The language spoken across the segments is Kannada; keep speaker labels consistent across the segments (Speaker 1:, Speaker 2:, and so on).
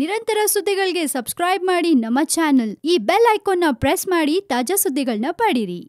Speaker 1: ನಿರಂತರ ಸುದ್ದಿಗಳಿಗೆ ಸಬ್ಸ್ಕ್ರೈಬ್ ಮಾಡಿ ನಮ್ಮ ಚಾನೆಲ್. ಈ ಬೆಲ್ ಐಕಾನ್ನ ಪ್ರೆಸ್ ಮಾಡಿ ತಾಜಾ ಸುದ್ದಿಗಳನ್ನ ಪಡೀರಿ.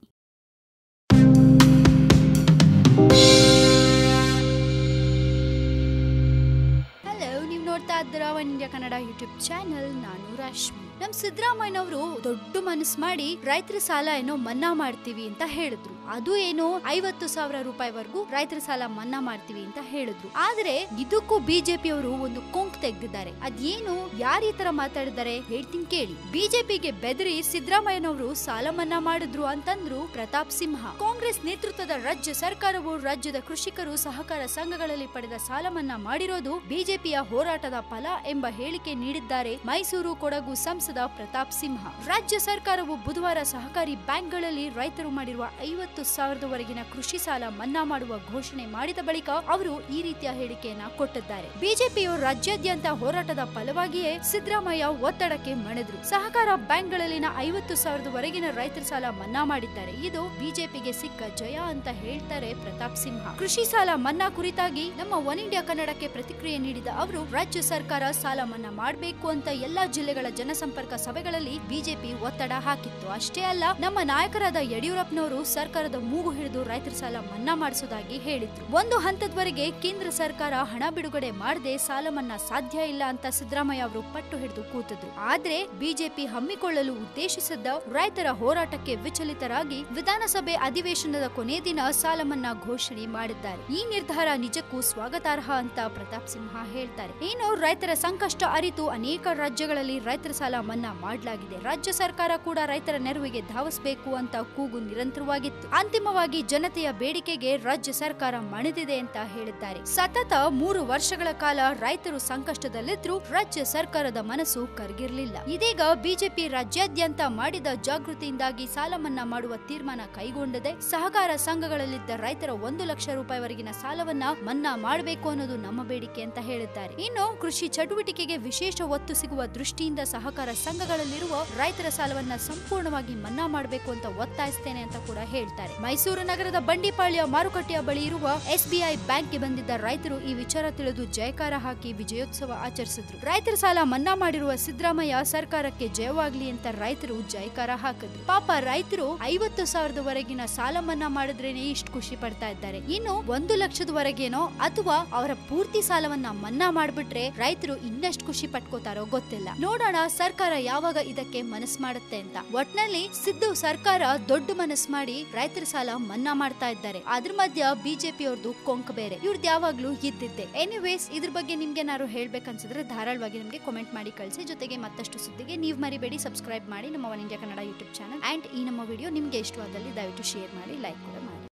Speaker 1: ಹಲೋ ನೀವು ನೋಡ್ತಾ ಇದ್ದೀರಾ One India Kannada YouTube channel ನಾನು ರಶ್ಮಿ. ನಮ್ ಸಿದ್ದರಾಮಯ್ಯನವರು ದೊಡ್ಡ ಮನಸ್ಸು ಮಾಡಿ ರೈತರ ಸಾಲ ಏನೋ ಮನ್ನಾ ಮಾಡ್ತೀವಿ ಅಂತ ಹೇಳಿದ್ರು. ಅದು ಏನು ಐವತ್ತು ಸಾವಿರ ರೂಪಾಯಿವರೆಗೂ ರೈತರ ಸಾಲ ಮನ್ನಾ ಮಾಡ್ತೀವಿ ಅಂತ ಹೇಳಿದ್ರು. ಆದ್ರೆ ಇದಕ್ಕೂ ಬಿಜೆಪಿ ಅವರು ಒಂದು ಕೊಂಕ್ ತೆಗೆದಿದ್ದಾರೆ. ಅದೇನು? ಯಾರ ಈ ತರ ಮಾತಾಡಿದ್ದಾರೆ? ಹೇಳ್ತೀನಿ ಕೇಳಿ. ಬಿಜೆಪಿಗೆ ಬೆದರಿ ಸಿದ್ದರಾಮಯ್ಯನವರು ಸಾಲ ಮನ್ನಾ ಮಾಡಿದ್ರು ಅಂತಂದ್ರು ಪ್ರತಾಪ್ ಸಿಂಹ. ಕಾಂಗ್ರೆಸ್ ನೇತೃತ್ವದ ರಾಜ್ಯ ಸರ್ಕಾರವು ರಾಜ್ಯದ ಕೃಷಿಕರು ಸಹಕಾರ ಸಂಘಗಳಲ್ಲಿ ಪಡೆದ ಸಾಲ ಮನ್ನಾ ಮಾಡಿರೋದು ಬಿಜೆಪಿಯ ಹೋರಾಟದ ಫಲ ಎಂಬ ಹೇಳಿಕೆ ನೀಡಿದ್ದಾರೆ ಮೈಸೂರು ಕೊಡಗು ಸಂಸದ ಪ್ರತಾಪ್ ಸಿಂಹ. ರಾಜ್ಯ ಸರ್ಕಾರವು ಬುಧವಾರ ಸಹಕಾರಿ ಬ್ಯಾಂಕ್ಗಳಲ್ಲಿ ರೈತರು ಮಾಡಿರುವ ಐವತ್ತು ಸಾವಿರದವರೆಗಿನ ಕೃಷಿ ಸಾಲ ಮನ್ನಾ ಮಾಡುವ ಘೋಷಣೆ ಮಾಡಿದ ಬಳಿಕ ಅವರು ಈ ರೀತಿಯ ಹೇಳಿಕೆಯನ್ನ ಕೊಟ್ಟಿದ್ದಾರೆ. ಬಿಜೆಪಿಯು ರಾಜ್ಯಾದ್ಯಂತ ಹೋರಾಟದ ಫಲವಾಗಿಯೇ ಸಿದ್ದರಾಮಯ್ಯ ಒತ್ತಡಕ್ಕೆ ಮಣಿದ್ರು. ಸಹಕಾರ ಬ್ಯಾಂಕ್ಗಳಲ್ಲಿನ ಐವತ್ತು ಸಾವಿರದವರೆಗಿನ ರೈತರ ಸಾಲ ಮನ್ನಾ ಮಾಡಿದ್ದಾರೆ. ಇದು ಬಿಜೆಪಿಗೆ ಸಿಕ್ಕ ಜಯ ಅಂತ ಹೇಳ್ತಾರೆ ಪ್ರತಾಪ್ ಸಿಂಹ. ಕೃಷಿ ಸಾಲ ಮನ್ನಾ ಕುರಿತಾಗಿ ನಮ್ಮ ಒನ್ ಇಂಡಿಯಾ ಕನ್ನಡಕ್ಕೆ ಪ್ರತಿಕ್ರಿಯೆ ನೀಡಿದ ಅವರು, ರಾಜ್ಯ ಸರ್ಕಾರ ಸಾಲ ಮನ್ನಾ ಮಾಡಬೇಕು ಅಂತ ಎಲ್ಲಾ ಜಿಲ್ಲೆಗಳ ಜನಸಂಪರ್ಕ ಸಭೆಗಳಲ್ಲಿ ಬಿಜೆಪಿ ಒತ್ತಡ ಹಾಕಿತ್ತು. ಅಷ್ಟೇ ಅಲ್ಲ, ನಮ್ಮ ನಾಯಕರಾದ ಯಡಿಯೂರಪ್ಪನವರು ಸರ್ಕಾರದ ಮೂಗು ಹಿಡಿದು ರೈತರ ಸಾಲ ಮನ್ನಾ ಮಾಡಿಸೋದಾಗಿ ಹೇಳಿದ್ರು. ಒಂದು ಹಂತದವರೆಗೆ ಕೇಂದ್ರ ಸರ್ಕಾರ ಹಣ ಬಿಡುಗಡೆ ಮಾಡದೆ ಸಾಲ ಮನ್ನಾ ಸಾಧ್ಯ ಇಲ್ಲ ಅಂತ ಸಿದ್ದರಾಮಯ್ಯ ಅವರು ಪಟ್ಟು ಹಿಡಿದು ಕೂತಿದ್ರು. ಆದ್ರೆ ಬಿಜೆಪಿ ಹಮ್ಮಿಕೊಳ್ಳಲು ಉದ್ದೇಶಿಸಿದ್ದ ರೈತರ ಹೋರಾಟಕ್ಕೆ ವಿಚಲಿತರಾಗಿ ವಿಧಾನಸಭೆ ಅಧಿವೇಶನದ ಕೊನೆ ದಿನ ಸಾಲ ಮನ್ನಾ ಘೋಷಣೆ ಮಾಡಿದ್ದಾರೆ. ಈ ನಿರ್ಧಾರ ನಿಜಕ್ಕೂ ಸ್ವಾಗತಾರ್ಹ ಅಂತ ಪ್ರತಾಪ್ ಸಿಂಹ ಹೇಳ್ತಾರೆ. ಏನು ರೈತರ ಸಂಕಷ್ಟ ಅರಿತು ಅನೇಕ ರಾಜ್ಯಗಳಲ್ಲಿ ರೈತರ ಸಾಲ ಮನ್ನಾ ಮಾಡಲಾಗಿದೆ. ರಾಜ್ಯ ಸರ್ಕಾರ ಕೂಡ ರೈತರ ನೆರವಿಗೆ ಧಾವಿಸಬೇಕು ಅಂತ ಕೂಗು ನಿರಂತರವಾಗಿತ್ತು. ಅಂತಿಮವಾಗಿ ಜನತೆಯ ಬೇಡಿಕೆಗೆ ರಾಜ್ಯ ಸರ್ಕಾರ ಮಣಿದಿದೆ ಅಂತ ಹೇಳಿದ್ದಾರೆ. ಸತತ ಮೂರು ವರ್ಷಗಳ ಕಾಲ ರೈತರು ಸಂಕಷ್ಟದಲ್ಲಿದ್ರೂ ರಾಜ್ಯ ಸರ್ಕಾರದ ಮನಸ್ಸು ಕರಗಿರಲಿಲ್ಲ. ಇದೀಗ ಬಿಜೆಪಿ ರಾಜ್ಯಾದ್ಯಂತ ಮಾಡಿದ ಜಾಗೃತಿಯಿಂದಾಗಿ ಸಾಲ ಮಾಡುವ ತೀರ್ಮಾನ ಕೈಗೊಂಡಿದೆ. ಸಹಕಾರ ಸಂಘಗಳಲ್ಲಿದ್ದ ರೈತರ ಒಂದು ಲಕ್ಷ ರೂಪಾಯಿವರೆಗಿನ ಸಾಲವನ್ನ ಮನ್ನಾ ಮಾಡಬೇಕು ಅನ್ನೋದು ನಮ್ಮ ಬೇಡಿಕೆ ಅಂತ ಹೇಳಿದ್ದಾರೆ. ಇನ್ನು ಕೃಷಿ ಚಟುವಟಿಕೆಗೆ ವಿಶೇಷ ಒತ್ತು ಸಿಗುವ ದೃಷ್ಟಿಯಿಂದ ಸಹಕಾರ ಸಂಘಗಳಲ್ಲಿರುವ ರೈತರ ಸಾಲವನ್ನ ಸಂಪೂರ್ಣವಾಗಿ ಮನ್ನಾ ಮಾಡಬೇಕು ಅಂತ ಒತ್ತಾಯಿಸ್ತೇನೆ ಅಂತ ಕೂಡ ಹೇಳ್ತಾರೆ ಮೈಸೂರು ನಗರದ ಬಂಡಿಪಾಳ್ಯ ಮಾರುಕಟ್ಟೆಯ ಬಳಿ ಇರುವ ಎಸ್ಬಿಐ ಬ್ಯಾಂಕ್ಗೆ ಬಂದಿದ್ದ ರೈತರು ಈ ವಿಚಾರ ತಿಳಿದು ಜಯಕಾರ ಹಾಕಿ ವಿಜಯೋತ್ಸವ ಆಚರಿಸಿದ್ರು. ರೈತರ ಸಾಲ ಮನ್ನಾ ಮಾಡಿರುವ ಸಿದ್ದರಾಮಯ್ಯ ಸರ್ಕಾರಕ್ಕೆ ಜಯವಾಗ್ಲಿ ಅಂತ ರೈತರು ಜಯಕಾರ ಹಾಕಿದ್ರು. ಪಾಪ ರೈತರು ಐವತ್ತು ಸಾವಿರದವರೆಗಿನ ಸಾಲ ಮನ್ನಾ ಮಾಡಿದ್ರೇನೆ ಇಷ್ಟು ಖುಷಿ ಪಡ್ತಾ ಇದ್ದಾರೆ. ಇನ್ನು ಒಂದು ಲಕ್ಷದವರೆಗೇನೋ ಅಥವಾ ಅವರ ಪೂರ್ತಿ ಸಾಲವನ್ನ ಮನ್ನಾ ಮಾಡ್ಬಿಟ್ರೆ ರೈತರು ಇನ್ನಷ್ಟು ಖುಷಿ ಪಟ್ಕೋತಾರೋ ಗೊತ್ತಿಲ್ಲ. ನೋಡೋಣ ಸರ್ಕಾರ ಯಾವಾಗ ಇದಕ್ಕೆ ಮನಸ್ ಮಾಡುತ್ತೆ ಅಂತ. ಒಟ್ನಲ್ಲಿ ಸಿದ್ದು ಸರ್ಕಾರ ದೊಡ್ಡ ಮನಸ್ ಮಾಡಿ ರೈತರ ಸಾಲ ಮನ್ನಾ ಮಾಡ್ತಾ ಇದ್ದಾರೆ. ಅದ್ರ ಮಧ್ಯ ಬಿಜೆಪಿ ಅವ್ರದ್ದು ಕೊಂಕ ಬೇರೆ. ಇವ್ರದ್ದು ಯಾವಾಗ್ಲೂ ಇದ್ದಿದ್ದೆ. ಎನಿವೇಸ್ ಇದ್ರ ಬಗ್ಗೆ ನಿಮ್ಗೆ ಏನಾದ್ರು ಹೇಳ್ಬೇಕನ್ಸಿದ್ರೆ ಧಾರಾಳವಾಗಿ ನಮಗೆ ಕಾಮೆಂಟ್ ಮಾಡಿ ಕಳಿಸಿ. ಜೊತೆಗೆ ಮತ್ತಷ್ಟು ಸುದ್ದಿಗೆ ನೀವು ಮರಿಬೇಡಿ. ಸಬ್ಸ್ಕ್ರೈಬ್ ಮಾಡಿ ನಮ್ಮ One India Kannada YouTube channel and ಈ ನಮ್ಮ ವಿಡಿಯೋ ನಿಮ್ಗೆ ಇಷ್ಟವಾದಲ್ಲಿ ದಯವಿಟ್ಟು ಶೇರ್ ಮಾಡಿ ಲೈಕ್ ಕೂಡ ಮಾಡಿ.